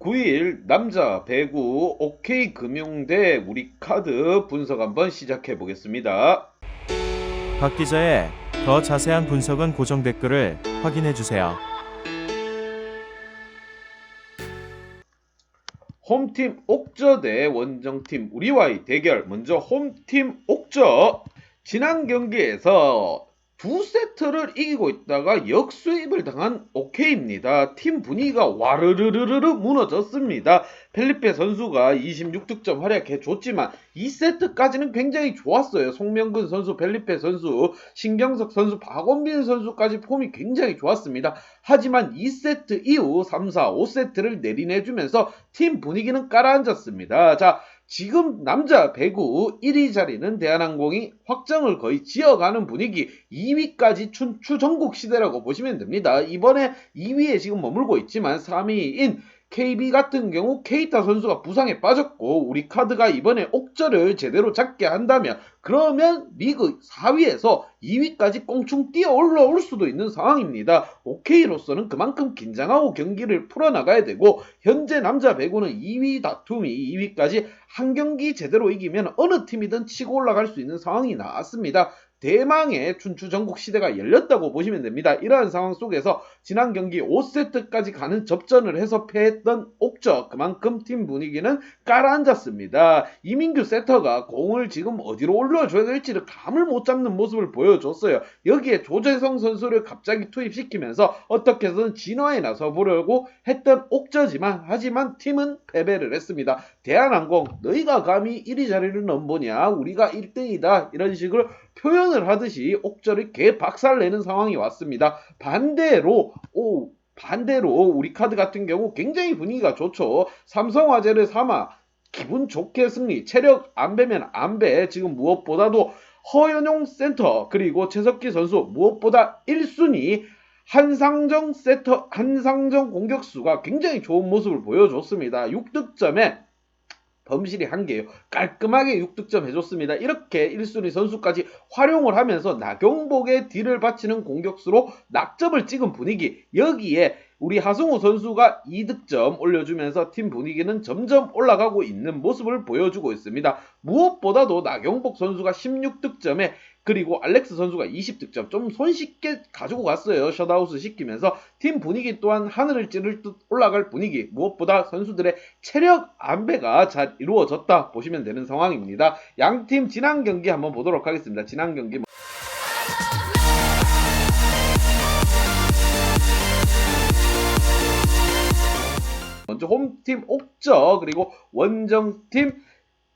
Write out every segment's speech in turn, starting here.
10월 9일 남자 배구 OK 금융대 우리 카드 분석 한번 시작해 보겠습니다. 박 기자의 더 자세한 분석은 고정 댓글을 확인해 주세요. 홈팀 옥저 대 원정팀 우리와의 대결. 먼저 홈팀 옥저. 지난 경기에서 두 세트를 이기고 있다가 역수입을 당한 OK입니다. 팀 분위기가 와르르르르 무너졌습니다. 펠리페 선수가 26득점 활약해 줬지만 2세트까지는 굉장히 좋았어요. 송명근 선수, 펠리페 선수, 신경석 선수, 박원빈 선수까지 폼이 굉장히 좋았습니다. 하지만 2세트 이후 3, 4, 5세트를 내리내주면서 팀 분위기는 깔아앉았습니다. 자, 지금 남자 배구 1위 자리는 대한항공이 확정을 거의 지어가는 분위기 2위까지 춘추 전국 시대라고 보시면 됩니다. 이번에 2위에 지금 머물고 있지만 3위인 KB 같은 경우 케이타 선수가 부상에 빠졌고 우리 카드가 이번에 옥저를 제대로 잡게 한다면 그러면 리그 4위에서 2위까지 꽁충 뛰어 올라올 수도 있는 상황입니다. OK로서는 그만큼 긴장하고 경기를 풀어나가야 되고 현재 남자 배구는 2위 다툼이 2위까지 한 경기 제대로 이기면 어느 팀이든 치고 올라갈 수 있는 상황이 나왔습니다. 대망의 춘추 전국 시대가 열렸다고 보시면 됩니다. 이러한 상황 속에서 지난 경기 5세트까지 가는 접전을 해서 패했던 옥저 그만큼 팀 분위기는 깔아앉았습니다. 이민규 세터가 공을 지금 어디로 올려줘야 될지를 감을 못 잡는 모습을 보여줬어요. 여기에 조재성 선수를 갑자기 투입시키면서 어떻게 해서든 진화에 나서 보려고 했던 옥저지만 하지만 팀은 패배를 했습니다. 대한항공 너희가 감히 1위 자리를 넘보냐 우리가 1등이다 이런 식으로 표현을 하듯이 옥저를 개 박살내는 상황이 왔습니다. 반대로 오 반대로 우리 카드 같은 경우 굉장히 분위기가 좋죠. 삼성화재를 삼아 기분 좋게 승리, 체력 안 배면 안 배. 지금 무엇보다도 허연용 센터 그리고 최석기 선수 무엇보다 1순위 한상정 세터 한상정 공격수가 굉장히 좋은 모습을 보여줬습니다. 6득점에 범실이 한 개예요. 깔끔하게 6득점 해줬습니다. 이렇게 1순위 선수까지 활용을 하면서 나경복의 뒤를 바치는 공격수로 낙점을 찍은 분위기 여기에 우리 하승우 선수가 2득점 올려주면서 팀 분위기는 점점 올라가고 있는 모습을 보여주고 있습니다. 무엇보다도 나경복 선수가 16득점에 그리고 알렉스 선수가 20득점 좀 손쉽게 가지고 갔어요. 셧아웃을 시키면서 팀 분위기 또한 하늘을 찌를 듯 올라갈 분위기 무엇보다 선수들의 체력 안배가 잘 이루어졌다 보시면 되는 상황입니다. 양 팀 지난 경기 한번 보도록 하겠습니다. 지난 경기 홈팀 옥저 그리고 원정팀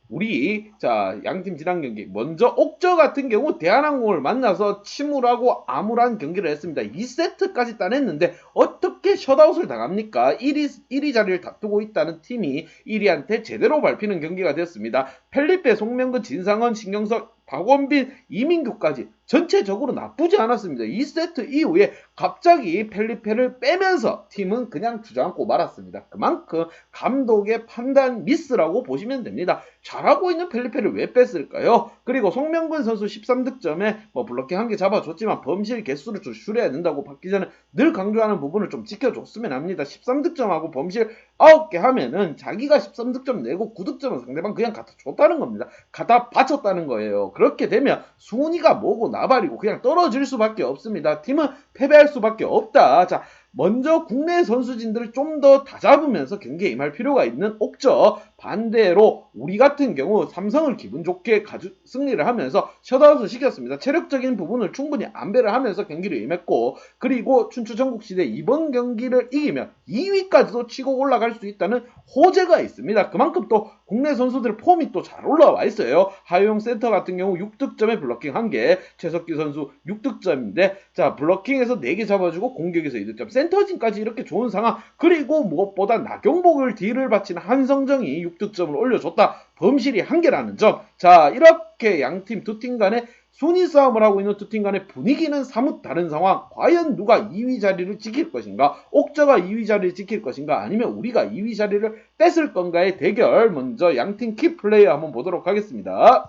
우리 자 양팀 지난 경기 먼저 옥저 같은 경우 대한항공을 만나서 침울하고 암울한 경기를 했습니다. 2세트까지 따냈는데 어떻게 셧아웃을 당합니까? 1위 1위 자리를 다투고 있다는 팀이 1위한테 제대로 밟히는 경기가 되었습니다. 펠리페, 송명근, 진상원, 신경석, 박원빈, 이민규까지 전체적으로 나쁘지 않았습니다. 2세트 이후에 갑자기 펠리페를 빼면서 팀은 그냥 주저앉고 말았습니다. 그만큼 감독의 판단 미스라고 보시면 됩니다. 잘하고 있는 펠리페를 왜 뺐을까요? 그리고 송명근 선수 13득점에 뭐 블로킹 한 개 잡아줬지만 범실 개수를 좀 줄여야 된다고 받기 전에 늘 강조하는 부분을 좀 지켜줬으면 합니다. 13득점하고 범실 9개 하면은 자기가 13득점 내고 9득점은 상대방 그냥 갖다 줬다는 겁니다. 갖다 바쳤다는 거예요. 그렇게 되면 순위가 뭐고 나발이고 그냥 떨어질 수밖에 없습니다. 팀은 패배할 수밖에 없다. 자, 먼저 국내 선수진들을 좀 더 다잡으면서 경기에 임할 필요가 있는 옥저 반대로 우리 같은 경우 삼성을 기분 좋게 가주, 승리를 하면서 셧아웃을 시켰습니다. 체력적인 부분을 충분히 안배를 하면서 경기를 임했고 그리고 춘추 전국시대 이번 경기를 이기면 2위까지도 치고 올라갈 수 있다는 호재가 있습니다. 그만큼 또 국내 선수들 폼이 또 잘 올라와 있어요. 하용 센터 같은 경우 6득점에 블로킹 1개, 최석기 선수 6득점인데 자 블로킹에서 4개 잡아주고 공격에서 2득점, 센터진까지 이렇게 좋은 상황 그리고 무엇보다 나경복을 뒤를 바치는 한성정이 6득점을 올려줬다. 범실이 1개라는 점. 자 이렇게 양팀 두 팀 간에 순위 싸움을 하고 있는 두 팀 간의 분위기는 사뭇 다른 상황. 과연 누가 2위 자리를 지킬 것인가? 옥저가 2위 자리를 지킬 것인가? 아니면 우리가 2위 자리를 뺏을 건가의 대결. 먼저 양팀 키 플레이어 한번 보도록 하겠습니다.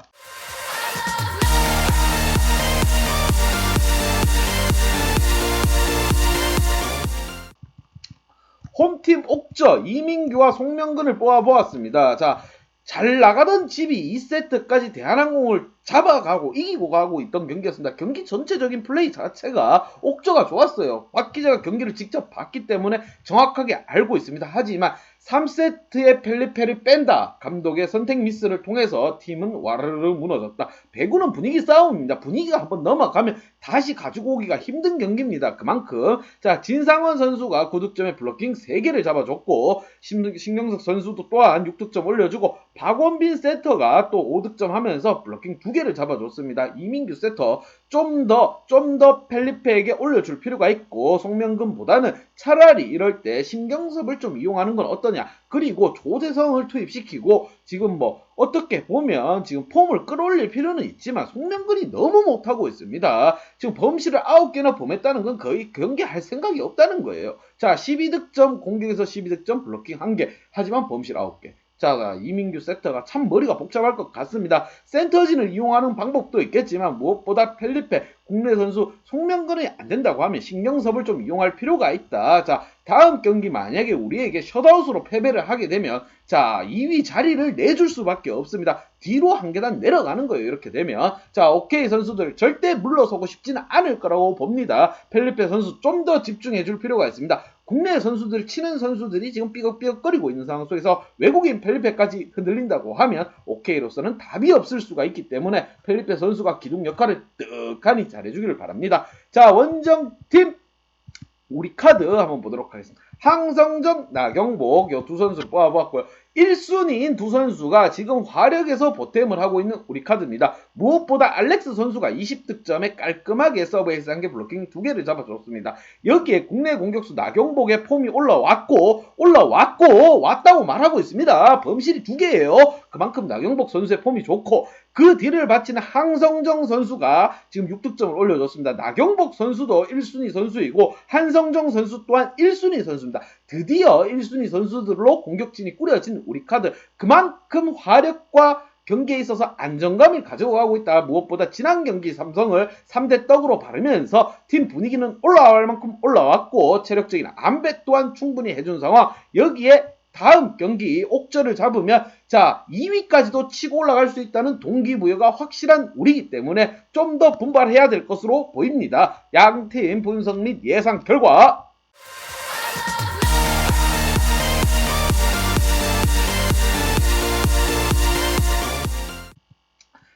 홈팀 옥저 이민규와 송명근을 뽑아보았습니다. 자, 잘 나가던 집이 2세트까지 대한항공을 잡아가고 이기고 가고 있던 경기였습니다. 경기 전체적인 플레이 자체가 옥저가 좋았어요. 박 기자가 경기를 직접 봤기 때문에 정확하게 알고 있습니다. 하지만 3세트의 펠리페를 뺀다. 감독의 선택 미스를 통해서 팀은 와르르 무너졌다. 배구는 분위기 싸움입니다. 분위기가 한번 넘어가면 다시 가지고 오기가 힘든 경기입니다. 그만큼 자 진상원 선수가 9득점에 블로킹 3개를 잡아줬고 신- 신경석 선수도 또한 6득점 올려주고 박원빈 세터가 또 5득점 하면서 블로킹 2개 를 잡아줬습니다. 이민규 세터 좀 더 좀 더 펠리페에게 올려줄 필요가 있고 송명근보다는 차라리 이럴 때 신경섭을 좀 이용하는 건 어떠냐 그리고 조재성을 투입시키고 지금 뭐 어떻게 보면 지금 폼을 끌어올릴 필요는 있지만 송명근이 너무 못하고 있습니다. 지금 범실을 9개나 범했다는 건 거의 경기할 생각이 없다는 거예요. 자 12득점 공격에서 12득점 블로킹 1개 하지만 범실 9개 자 이민규 세터가 참 머리가 복잡할 것 같습니다. 센터진을 이용하는 방법도 있겠지만 무엇보다 펠리페 국내 선수 송명근이 안 된다고 하면 신경섭을 좀 이용할 필요가 있다. 자 다음 경기 만약에 우리에게 셧아웃으로 패배를 하게 되면 자 2위 자리를 내줄 수밖에 없습니다. 뒤로 한 계단 내려가는 거예요. 이렇게 되면 자 오케이 선수들 절대 물러서고 싶지는 않을 거라고 봅니다. 펠리페 선수 좀 더 집중해 줄 필요가 있습니다. 국내 선수들 치는 선수들이 지금 삐걱삐걱거리고 있는 상황 속에서 외국인 펠리페까지 흔들린다고 하면 오케이로서는 답이 없을 수가 있기 때문에 펠리페 선수가 기둥 역할을 떡하니 잘해주기를 바랍니다. 자 원정팀 우리 카드 한번 보도록 하겠습니다. 항성정, 나경복 이두 선수 뽑아보았고요. 1순위인 두 선수가 지금 화력에서 보탬을 하고 있는 우리 카드입니다. 무엇보다 알렉스 선수가 20득점에 깔끔하게 서브에이스 한개 블로킹 두 개를 잡아줬습니다. 여기에 국내 공격수 나경복의 폼이 올라왔고 올라왔고 왔다고 말하고 있습니다. 범실이 두 개예요. 그만큼 나경복 선수의 폼이 좋고 그 뒤를 바치는 항성정 선수가 지금 6득점을 올려줬습니다. 나경복 선수도 1순위 선수이고 한성정 선수 또한 1순위 선수입니다. 드디어 1순위 선수들로 공격진이 꾸려진 우리 카드 그만큼 화력과 경기에 있어서 안정감을 가져가고 있다. 무엇보다 지난 경기 삼성을 3대 떡으로 바르면서 팀 분위기는 올라갈 만큼 올라왔고 체력적인 안배 또한 충분히 해준 상황. 여기에 다음 경기 옥저를 잡으면 자 2위까지도 치고 올라갈 수 있다는 동기부여가 확실한 우리이기 때문에 좀 더 분발해야 될 것으로 보입니다. 양팀 분석 및 예상 결과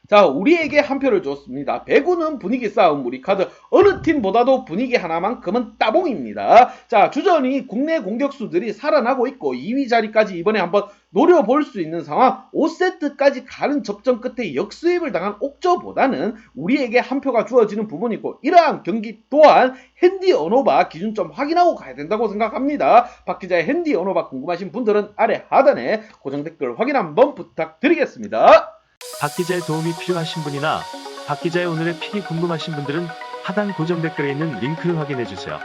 자, 우리에게 한 표를 줬습니다. 배구는 분위기 싸움 우리 카드 어느 팀보다도 분위기 하나만큼은 따봉입니다. 자, 주전이 국내 공격수들이 살아나고 있고 2위 자리까지 이번에 한번 노려볼 수 있는 상황 5세트까지 가는 접전 끝에 역수입을 당한 옥저보다는 우리에게 한 표가 주어지는 부분이고 이러한 경기 또한 핸디 언어바 기준점 확인하고 가야 된다고 생각합니다. 박 기자의 핸디 언어바 궁금하신 분들은 아래 하단에 고정 댓글 확인 한번 부탁드리겠습니다. 박 기자의 도움이 필요하신 분이나 박 기자의 오늘의 픽이 궁금하신 분들은 하단 고정 댓글에 있는 링크를 확인해 주세요.